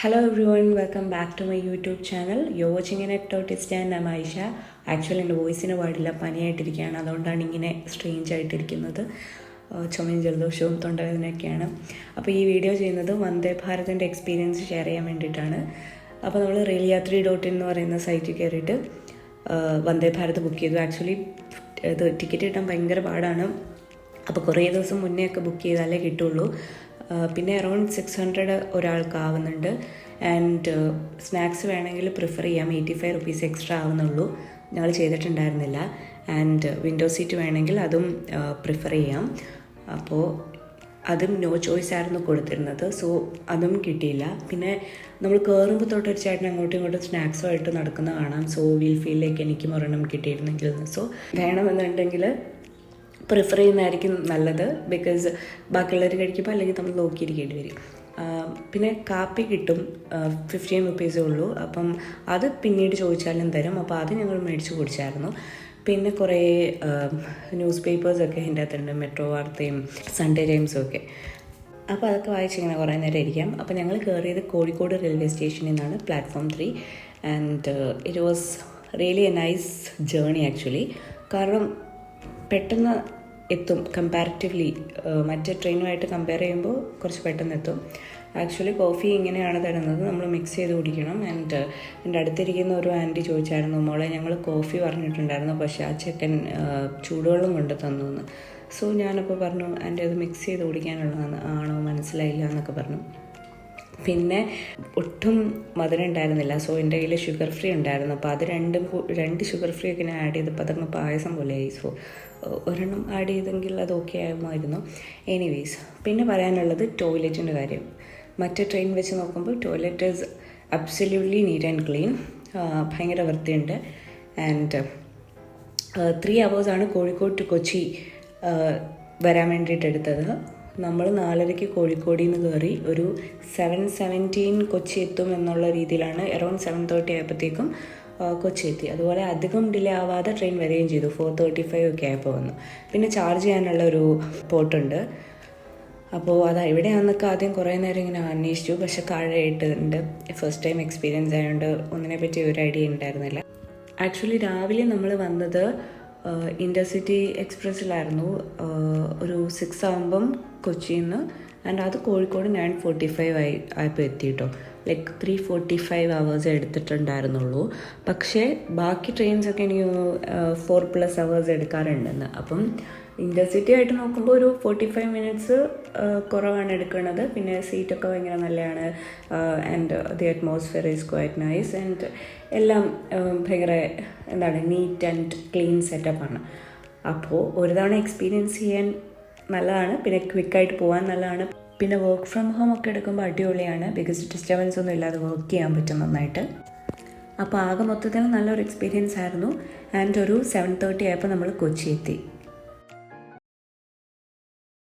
Hello everyone, welcome back to my YouTube channel. You're watching an Ectotist and I'm Aisha. Actually എന്റെ വോയിസിന് പാടില്ല പനിയായിട്ടിരിക്കുകയാണ്. അതുകൊണ്ടാണ് ഇങ്ങനെ strange ആയിട്ടിരിക്കുന്നത്. ചുമയും ജലദോഷവും തൊണ്ടവേദനയൊക്കെയാണ്. അപ്പോൾ ഈ വീഡിയോ ചെയ്യുന്നത് വന്ദേ ഭാരതിന്റെ എക്സ്പീരിയൻസ് ഷെയർ ചെയ്യാൻ വേണ്ടിയിട്ടാണ്. അപ്പോൾ നമ്മൾ റെയിൽ യാത്രി ഡോട്ട് ഇൻ എന്ന് പറയുന്ന സൈറ്റിൽ കയറിയിട്ട് വന്ദേ ഭാരത് ബുക്ക് ചെയ്തു. ആക്ച്വലി ഇത് ടിക്കറ്റ് കിട്ടാൻ ഭയങ്കര പാടാണ്. അപ്പോൾ കുറേ ദിവസം മുന്നേ ഒക്കെ ബുക്ക് ചെയ്താലേ കിട്ടുള്ളൂ. പിന്നെ അറൗണ്ട് സിക്സ് ഹൺഡ്രഡ് ഒരാൾക്ക് ആവുന്നുണ്ട് ആൻഡ് സ്നാക്സ് വേണമെങ്കിൽ പ്രിഫർ ചെയ്യാം. എയ്റ്റി ഫൈവ് റുപ്പീസ് എക്സ്ട്രാ ആവുന്നുള്ളൂ. ഞങ്ങൾ ചെയ്തിട്ടുണ്ടായിരുന്നില്ല. ആൻഡ് വിൻഡോ സീറ്റ് വേണമെങ്കിൽ അതും പ്രിഫർ ചെയ്യാം. അപ്പോൾ അതും നോ ചോയ്സ് ആയിരുന്നു കൊടുത്തിരുന്നത്. സോ അതും കിട്ടിയില്ല. പിന്നെ നമ്മൾ കയറുമ്പോൾ തൊട്ട് ചേട്ടൻ അങ്ങോട്ടും ഇങ്ങോട്ടും സ്നാക്സുമായിട്ട് നടക്കുന്ന കാണാം. സോ വീൽ ഫീലിലേക്ക് എനിക്കും ഒരെണ്ണം കിട്ടിയിരുന്നെങ്കിൽ. സോ വേണമെന്നുണ്ടെങ്കിൽ പ്രിഫർ ചെയ്യുന്നതായിരിക്കും നല്ലത്. ബിക്കോസ് ബാക്കിയുള്ളവർ കഴിക്കുമ്പോൾ അല്ലെങ്കിൽ നമ്മൾ നോക്കിയിരിക്കേണ്ടി വരും. പിന്നെ കാപ്പി കിട്ടും. ഫിഫ്റ്റീൻ റുപ്പീസേ ഉള്ളൂ. അപ്പം അത് പിന്നീട് ചോദിച്ചാലും തരും. അപ്പോൾ അത് ഞങ്ങൾ മേടിച്ച് കുടിച്ചായിരുന്നു. പിന്നെ കുറേ ന്യൂസ് പേപ്പേഴ്സൊക്കെ അതിന്റെ അകത്തുണ്ട്. മെട്രോ വാർത്തയും സൺഡേ ടൈംസും ഒക്കെ. അപ്പോൾ അതൊക്കെ വായിച്ചിങ്ങനെ കുറേ നേരം ഇരിക്കാം. അപ്പോൾ ഞങ്ങൾ കയറിയത് കോഴിക്കോട് റെയിൽവേ സ്റ്റേഷനിൽ നിന്നാണ് platform three and it was really a nice journey actually കാരണം പെട്ടെന്ന് എത്തും കമ്പാരിറ്റീവ്ലി മറ്റേ ട്രെയിനുമായിട്ട് കമ്പയർ ചെയ്യുമ്പോൾ കുറച്ച് പെട്ടെന്ന് എത്തും. ആക്ച്വലി കോഫി ഇങ്ങനെയാണ് തരുന്നത്. നമ്മൾ മിക്സ് ചെയ്ത് കുടിക്കണം. ആൻഡ് എന്റെ അടുത്തിരിക്കുന്ന ഒരു ആന്റി ചോദിച്ചായിരുന്നു മോളെ ഞങ്ങൾ കോഫി പറഞ്ഞിട്ടുണ്ടായിരുന്നു പക്ഷേ ആ ചെക്കൻ ചൂടുവെള്ളം കൊണ്ട് തന്നു എന്ന് സോ ഞാനപ്പോൾ പറഞ്ഞു ആന്റി അത് മിക്സ് ചെയ്ത് കുടിക്കാനുള്ളതാണ്. ആണോ? മനസ്സിലായില്ല എന്നൊക്കെ പറഞ്ഞു. പിന്നെ ഒട്ടും മധുരം ഉണ്ടായിരുന്നില്ല സോ എന്റെ കയ്യിൽ ഷുഗർ ഫ്രീ ഉണ്ടായിരുന്നു. അപ്പോൾ അത് രണ്ടും രണ്ട് ഷുഗർ ഫ്രീ ഒക്കെ ഞാൻ ആഡ് ചെയ്തപ്പോൾ അതങ്ങ് പായസം പോലെയായി. സോ ഒരെണ്ണം ആഡ് ചെയ്തെങ്കിൽ അത് ഓക്കെ ആകുമായിരുന്നു. എനിവേസ് പിന്നെ പറയാനുള്ളത് ടോയ്ലറ്റിന്റെ കാര്യം. മറ്റേ ട്രെയിൻ വെച്ച് നോക്കുമ്പോൾ toilet is absolutely neat and clean ഭയങ്കര വൃത്തിയുണ്ട്. ആൻഡ് ത്രീ അവേഴ്സാണ് കോഴിക്കോട് ടു കൊച്ചി വരാൻ വേണ്ടിയിട്ട് എടുത്തത്. നമ്മൾ നാലരയ്ക്ക് കോഴിക്കോടിൽ നിന്ന് കയറി ഒരു സെവൻ സെവന്റീൻ കൊച്ചി എത്തും എന്നുള്ള രീതിയിലാണ് അറൗണ്ട് സെവൻ തേർട്ടി ആയപ്പോഴത്തേക്കും കൊച്ചി എത്തി. അതുപോലെ അധികം ഡിലേ ആവാതെ ട്രെയിൻ വരികയും ചെയ്തു. ഫോർ തേർട്ടി ഫൈവ് ഒക്കെ ആയപ്പോൾ വന്നു. പിന്നെ ചാർജ് ചെയ്യാനുള്ള ഒരു പോട്ടുണ്ട്. അപ്പോൾ അത് എവിടെയാണെന്നൊക്കെ ആദ്യം കുറേ നേരം ഇങ്ങനെ അന്വേഷിച്ചു. പക്ഷെ കാഴയിട്ടുണ്ട് ഫസ്റ്റ് ടൈം എക്സ്പീരിയൻസ് ആയതുകൊണ്ട് ഒന്നിനെ പറ്റി ഒരു ഐഡിയ ഉണ്ടായിരുന്നില്ല. ആക്ച്വലി രാവിലെ നമ്മൾ വന്നത് ഇന്റർസിറ്റി എക്സ്പ്രസ്സിലായിരുന്നു ഒരു സിക്സ് ആകുമ്പം കൊച്ചിയിൽ നിന്ന് ആൻഡ് അത് കോഴിക്കോട് നയൻ ഫോർട്ടി ഫൈവ് ആയി ആയപ്പോൾ എത്തി കേട്ടോ like three forty five hours എടുത്തിട്ടുണ്ടായിരുന്നുള്ളൂ. പക്ഷേ ബാക്കി ട്രെയിൻസൊക്കെ എനിക്ക് ഫോർ പ്ലസ് അവേഴ്സ് എടുക്കാറുണ്ടെന്ന്. അപ്പം ഇന്റർസിറ്റി ആയിട്ട് നോക്കുമ്പോൾ ഒരു ഫോർട്ടി ഫൈവ് മിനിറ്റ്സ് കുറവാണ് എടുക്കുന്നത്. പിന്നെ സീറ്റൊക്കെ ഭയങ്കര നല്ലതാണ്. And the atmosphere is quite nice and എല്ലാം ഭയങ്കര എന്താണ് നീറ്റ് ആൻഡ് ക്ലീൻ സെറ്റപ്പാണ് അപ്പോൾ ഒരു തവണ എക്സ്പീരിയൻസ് ചെയ്യാൻ നല്ലതാണ്. പിന്നെ ക്വിക്കായിട്ട് പോകാൻ നല്ലതാണ്. പിന്നെ വർക്ക് ഫ്രം ഹോം ഒക്കെ എടുക്കുമ്പോൾ അടിപൊളിയാണ്. ബിക്കോസ് ഡിസ്റ്റർബൻസ് ഒന്നും ഇല്ലാതെ വർക്ക് ചെയ്യാൻ പറ്റും നന്നായിട്ട്. അപ്പോൾ ആകെ മൊത്തത്തിൽ നല്ലൊരു എക്സ്പീരിയൻസ് ആയിരുന്നു. ആൻഡ് ഒരു സെവൻ തേർട്ടി ആയപ്പോൾ നമ്മൾ കൊച്ചി എത്തി